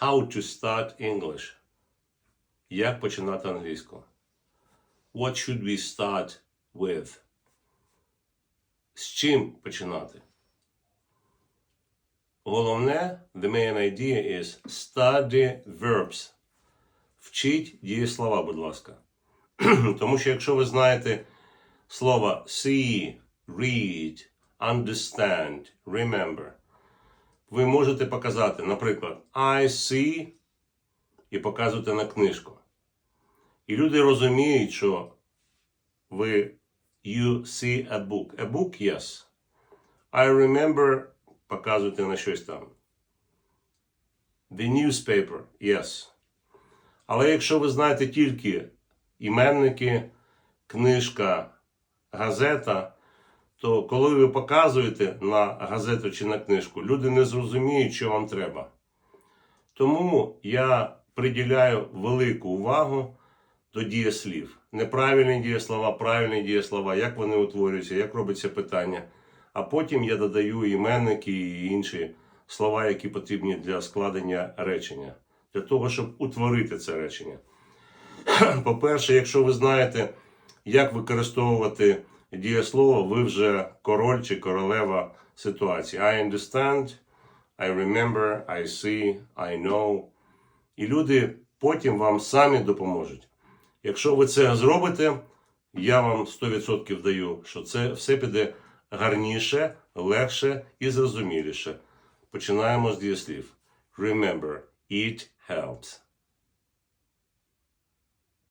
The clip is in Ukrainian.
How to start English. Як починати англійську? What should we start with? З чим починати? Головне, the main idea is study verbs. Вчіть дієслова, будь ласка. Тому що якщо ви знаєте слова see, read, understand, remember, ви можете показати, наприклад, I see і показувати на книжку. І люди розуміють, що ви you see a book. A book, yes. I remember показуєте на щось там. The newspaper, yes. Але якщо ви знаєте тільки іменники, книжка, газета, то коли ви показуєте на газету чи на книжку, люди не зрозуміють, що вам треба. Тому я приділяю велику увагу до дієслів. Неправильні дієслова, правильні дієслова, як вони утворюються, як робиться питання. А потім я додаю іменники і інші слова, які потрібні для складення речення, для того, щоб утворити це речення. По-перше, якщо ви знаєте, як використовувати дієслово, ви вже король чи королева ситуації. I understand, I remember, I see, I know. І люди потім вам самі допоможуть. Якщо ви це зробите, я вам 100% даю, що це все піде гарніше, легше і зрозуміліше. Починаємо з дієслів. Remember, it helps.